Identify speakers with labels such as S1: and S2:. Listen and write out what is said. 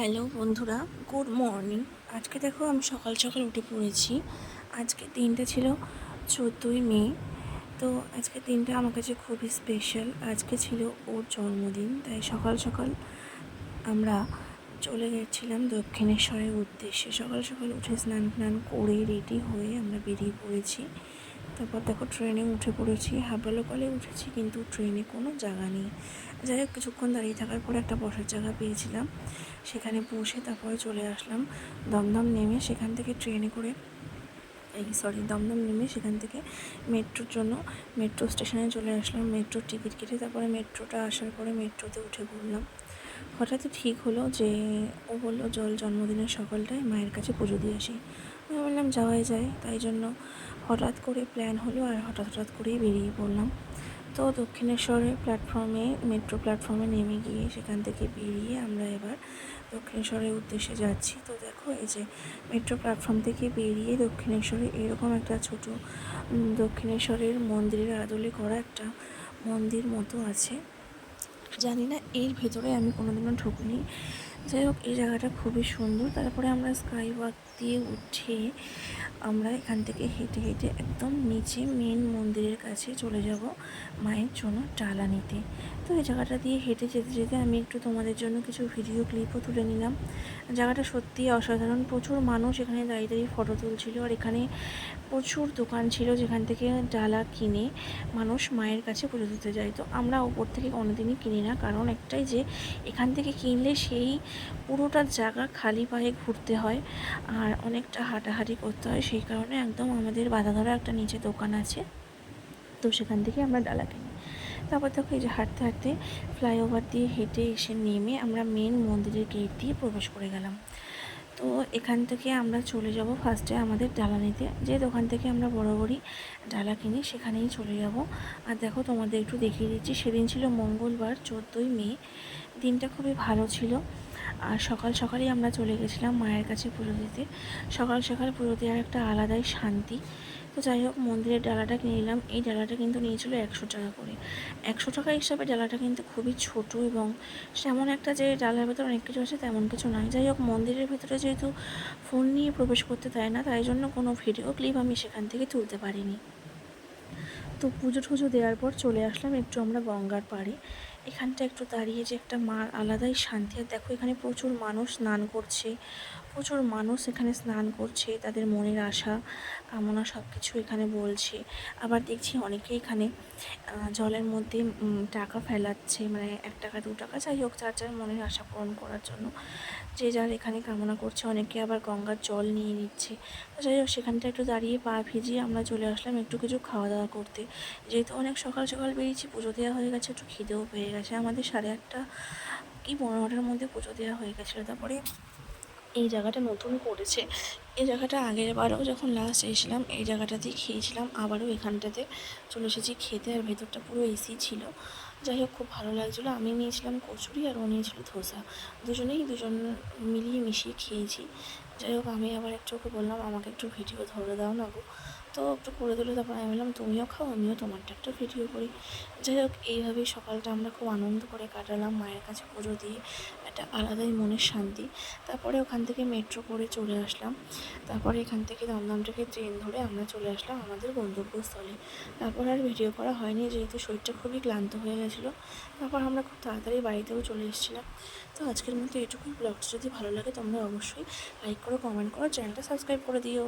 S1: Hello বন্ধুরা, good morning. আজকে দেখো আমি সকাল সকাল উঠে পড়েছি। আজকে দিনটা ছিল চোদ্দোই মে। তো আজকে দিনটা আমার কাছে খুবই স্পেশাল আজকে ছিল ওর জন্মদিন, তাই সকাল সকাল আমরা চলে গেছিলাম দক্ষিণেশ্বরের উদ্দেশ্যে। সকাল সকাল উঠে স্নান টান করে রেডি হয়ে আমরা বেরিয়ে পড়েছি। তারপর দেখো ট্রেনে উঠে পড়েছি হাবড়া লোকালে উঠেছি কিন্তু ট্রেনে কোনো জায়গা নেই। যাই হোক, কিছুক্ষণ দাঁড়িয়ে থাকার পরে একটা বসার জায়গা পেয়েছিলাম। সেখানে বসে তারপরে চলে আসলাম। দমদম নেমে সেখান থেকে ট্রেনে করে, এই সরি দমদম নেমে সেখান থেকে মেট্রোর জন্য মেট্রো স্টেশনে চলে আসলাম। মেট্রোর টিকিট কেটে তারপরে মেট্রোটা আসার পরে মেট্রোতে উঠে পড়লাম। হঠাৎ ঠিক হলো যে, ও বলল, জল জন্মদিনের সকালটায় মায়ের কাছে পুজো দিয়ে আসি। আমি বললাম যাওয়াই যায়। তাই জন্য হঠাৎ করে প্ল্যান হলো আর হঠাৎ হঠাৎ করেই বেরিয়ে পড়লাম। তো দক্ষিণেশ্বরের প্ল্যাটফর্মে মেট্রো প্ল্যাটফর্মে নেমে গিয়ে সেখান থেকে বেরিয়ে আমরা এবার দক্ষিণেশ্বরের উদ্দেশ্যে যাচ্ছি। তো দেখো, এই যে মেট্রো প্ল্যাটফর্ম থেকে বেরিয়ে দক্ষিণেশ্বরে এরকম একটা ছোট দক্ষিণেশ্বরের মন্দিরের আদলে করা একটা মন্দির মতো আছে। জানি না এর ভেতরে আমি কোনোদিনও ঢুকিনি। যাই হোক, এই জায়গাটা খুবই সুন্দর। তারপরে আমরা স্কাই ওয়াক দিয়ে উঠে আমরা এখান থেকে হেঁটে হেঁটে একদম নিচে মেন মন্দিরের কাছে চলে যাব মায়ের জন্য ডালা নিতে। তো এই জায়গাটা দিয়ে হেঁটে যেতে যেতে আমি একটু তোমাদের জন্য কিছু ভিডিও ক্লিপও তুলে নিলাম। জায়গাটা সত্যি অসাধারণ। প্রচুর মানুষ এখানে দাঁড়িয়ে দাঁড়িয়ে ফটো তুলছিল। আর এখানে প্রচুর দোকান ছিল যেখান থেকে ডালা কিনে মানুষ মায়ের কাছে পুজো দিতে যায়। তো আমরা ওপর থেকে কোনোদিনই কিনি না, কারণ একটাই যে এখান থেকে কিনলে সেই পুরোটা জায়গা খালি পায়ে ঘুরতে হয় আর অনেকটা হাঁটাহাঁটি করতে হয়। সেই কারণে একদম আমাদের বাধা ধরা একটা নিচে দোকান আছে। তো সেখান থেকে আমরা ডালা কিনি। তারপর দেখো এই যে হাঁটতে হাঁটতে ফ্লাইওভার দিয়ে হেঁটে এসে নেমে আমরা মেন মন্দিরের গেট দিয়ে প্রবেশ করে গেলাম। তো এখান থেকে আমরা চলে যাব ফার্স্টে আমাদের ডালানিতে যে দোকান থেকে আমরা বরাবরই ডালা কিনি, সেখানেই চলে যাব। আর দেখো তোমাদের একটু দেখিয়ে দিচ্ছি, সেদিন ছিল মঙ্গলবার, চোদ্দোই মে। দিনটা খুবই ভালো ছিল। আর সকাল সকালেই আমরা চলে গেছিলাম মায়ের কাছে পুজো দিতে। সকাল সকাল পুজো দেওয়ার একটা আলাদাই শান্তি। তো যাই হোক, মন্দিরের ডালাটা কিনে নিলাম। এই ডালাটা কিন্তু নিয়েছিল একশো টাকা করে। একশো টাকা হিসাবে ডালাটা কিন্তু খুবই ছোট এবং সেমন একটা যে ডালার ভেতর অনেক কিছু আছে তেমন কিছু নয় যাই হোক, মন্দিরের ভেতরে যেহেতু ফোন নিয়ে প্রবেশ করতে দেয় না, তাই জন্য কোনো ভিডিও ক্লিপ আমি সেখান থেকে তুলতে পারিনি। তো পুজো টুজো দেওয়ার পর চলে আসলাম একটু আমরা গঙ্গার পাড়ে। এখানটা একটু দাঁড়িয়ে যে একটা মার আলাদাই শান্তি। আর দেখো এখানে প্রচুর মানুষ স্নান করছে। প্রচুর মানুষ এখানে স্নান করছে, তাদের মনের আশা, কামনা সব কিছু এখানে বলছে। আবার দেখছি অনেকে এখানে জলের মধ্যে টাকা ফেলাচ্ছে মানে এক টাকা, দু টাকা, যাই হোক, যার যার মনের আশা পূরণ করার জন্য। যে যার এখানে কামনা করছে, অনেকে আবার গঙ্গার জল নিয়ে নিচ্ছে। যাই হোক, সেখানটা একটু দাঁড়িয়ে পা ভিজিয়ে আমরা চলে আসলাম একটু কিছু খাওয়া দাওয়া করতে। যেহেতু অনেক সকাল সকাল বেরিয়েছি, পুজো দেওয়া হয়ে গেছে, একটু খিদেও পেয়ে গেছে। আমাদের সাড়ে আটটা কি পনেরো মধ্যে পুজো দেওয়া হয়ে গেছিল। তারপরে এই জায়গাটা নতুন করেছে। এই জায়গাটা আগের বারও যখন লাস্ট এসেছিলাম, এই জায়গাটাতেই খেয়েছিলাম। আবারও এখানটাতে চলে এসেছি খেতে। আর ভেতরটা পুরো এসি ছিল। যাই হোক, খুব ভালো লাগছিল। আমি নিয়েছিলাম কচুরি আর ও নিয়েছিল ধোসা। দুজনেই, দুজন মিলিয়ে মিশিয়ে খেয়েছি। যাই হোক, আমি আবার একটু ওকে বললাম, আমাকে একটু ভিডিও ধরে দাও না গো। তো একটু করে দিলে, তারপর আমি বললাম, তুমিও খাও, আমিও তোমারটা একটা ভিডিও করি। যাই হোক, এইভাবেই সকালটা আমরা খুব আনন্দ করে কাটালাম, মায়ের কাছে পুজো দিয়ে। একটা আলাদাই মনের শান্তি। তারপরে ওখান থেকে মেট্রো করে চলে আসলাম। তারপরে এখান থেকে দমদম থেকে ট্রেন ধরে আমরা চলে আসলাম আমাদের গন্তব্যস্থলে। তারপর আর ভিডিও করা হয়নি, যেহেতু শরীরটা খুবই ক্লান্ত হয়ে গেছিল। তারপর আমরা খুব তাড়াতাড়ি বাড়িতেও চলে এসেছিলাম। তো আজকের মতো এটুকুই ব্লগটা যদি ভালো লাগে তোমরা অবশ্যই লাইক কমেন্ট করো চ্যানেলটা সাবস্ক্রাইব করে দিও